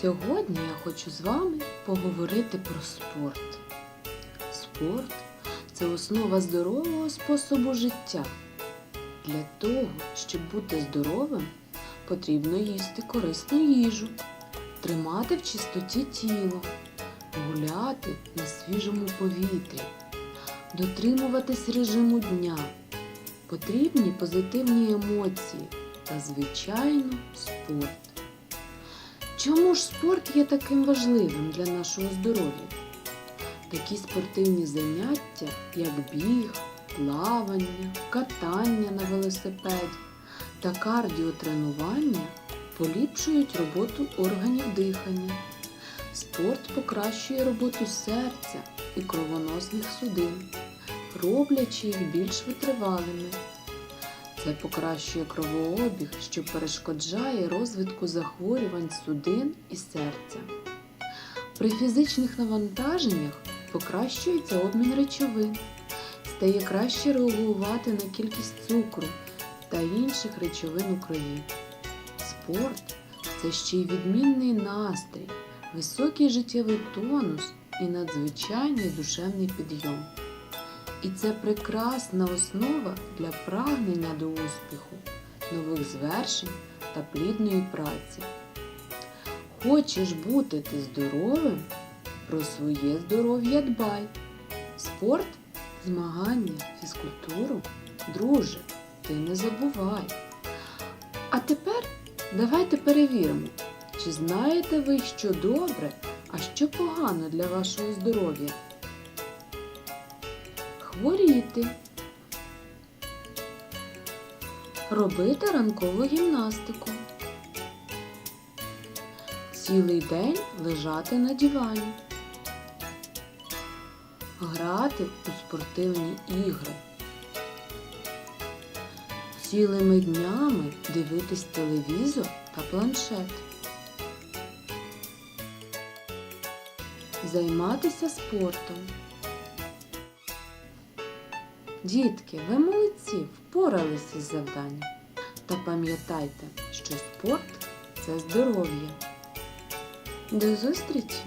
Сьогодні я хочу з вами поговорити про спорт. Спорт це основа здорового способу життя. Для того, щоб бути здоровим, потрібно їсти корисну їжу, тримати в чистоті тіло, гуляти на свіжому повітрі, дотримуватись режиму дня. Потрібні позитивні емоції та, звичайно, спорт. Чому ж спорт є таким важливим для нашого здоров'я? Такі спортивні заняття, як біг, плавання, катання на велосипеді та кардіотренування поліпшують роботу органів дихання. Спорт покращує роботу серця і кровоносних судин, роблячи їх більш витривалими. Це покращує кровообіг, що перешкоджає розвитку захворювань судин і серця. При фізичних навантаженнях покращується обмін речовин, стає краще реагувати на кількість цукру та інших речовин у крові. Спорт це ще й відмінний настрій, високий життєвий тонус і надзвичайний душевний підйом. І це прекрасна основа для прагнення до успіху, нових звершень та плідної праці. Хочеш бути ти здоровим? Про своє здоров'я дбай. Спорт, змагання, фізкультуру, друже, ти не забувай. А тепер давайте перевіримо, чи знаєте ви, що добре, а що погано для вашого здоров'я хворіти, робити ранкову гімнастику, цілий день лежати на дивані, грати у спортивні ігри, цілими днями дивитись телевізор та планшет. Займатися спортом. Дітки, ви молодці, впоралися із завданням. Та пам'ятайте, що спорт це здоров'я. До зустрічі!